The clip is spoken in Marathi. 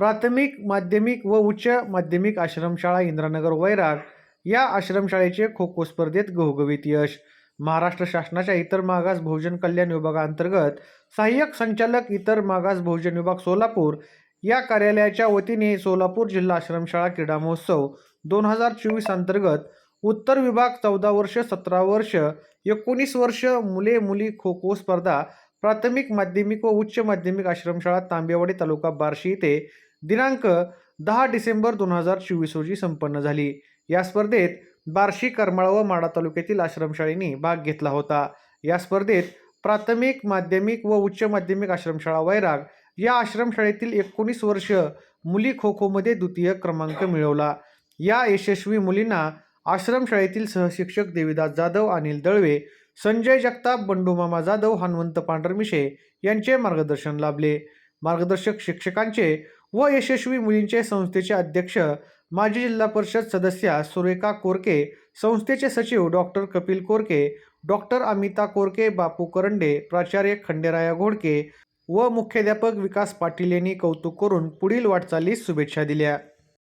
प्राथमिक माध्यमिक व उच्च माध्यमिक आश्रमशाळा इंद्रानगर वैराग या आश्रमशाळेचे खो खो स्पर्धेत घवघवीत यश. महाराष्ट्र शासनाच्या इतर मागास बहुजन कल्याण विभागाअंतर्गत सहाय्यक संचालक इतर मागास बहुजन विभाग सोलापूर या कार्यालयाच्या वतीने सोलापूर जिल्हा आश्रमशाळा क्रीडा महोत्सव दोन हजार चोवीस अंतर्गत उत्तर विभाग चौदा वर्ष सतरा वर्ष एकोणीस वर्ष मुले मुली खो खो स्पर्धा प्राथमिक माध्यमिक व उच्च माध्यमिक आश्रमशाळा तांबेवाडी तालुका बार्शी येथे दिनांक दहा डिसेंबर दोन हजार चोवीस रोजी संपन्न झाली. या स्पर्धेत बार्शी करमाळ व माडा तालुक्यातील आश्रमशाळेने भाग घेतला होता. या स्पर्धेत प्राथमिक माध्यमिक व उच्च माध्यमिक आश्रमशाळा वैराग या आश्रमशाळेतील एकोणीस वर्ष मुली खो खोमध्ये द्वितीय क्रमांक मिळवला. या यशस्वी मुलींना आश्रमशाळेतील सहशिक्षक देवीदास जाधव अनिल दळवे संजय जगताप बंडूमामा जाधव हनुमंत पांढरमिशे यांचे मार्गदर्शन लाभले. मार्गदर्शक शिक्षकांचे व यशस्वी मुलींचे संस्थेचे अध्यक्ष माजी जिल्हा परिषद सदस्या सुरेखा कोरके संस्थेचे सचिव डॉक्टर कपिल कोरके डॉक्टर अमिता कोरके बापू करंडे प्राचार्य खंडेराया घोडके व मुख्याध्यापक विकास पाटील यांनी कौतुक करून पुढील वाटचालीस शुभेच्छा दिल्या.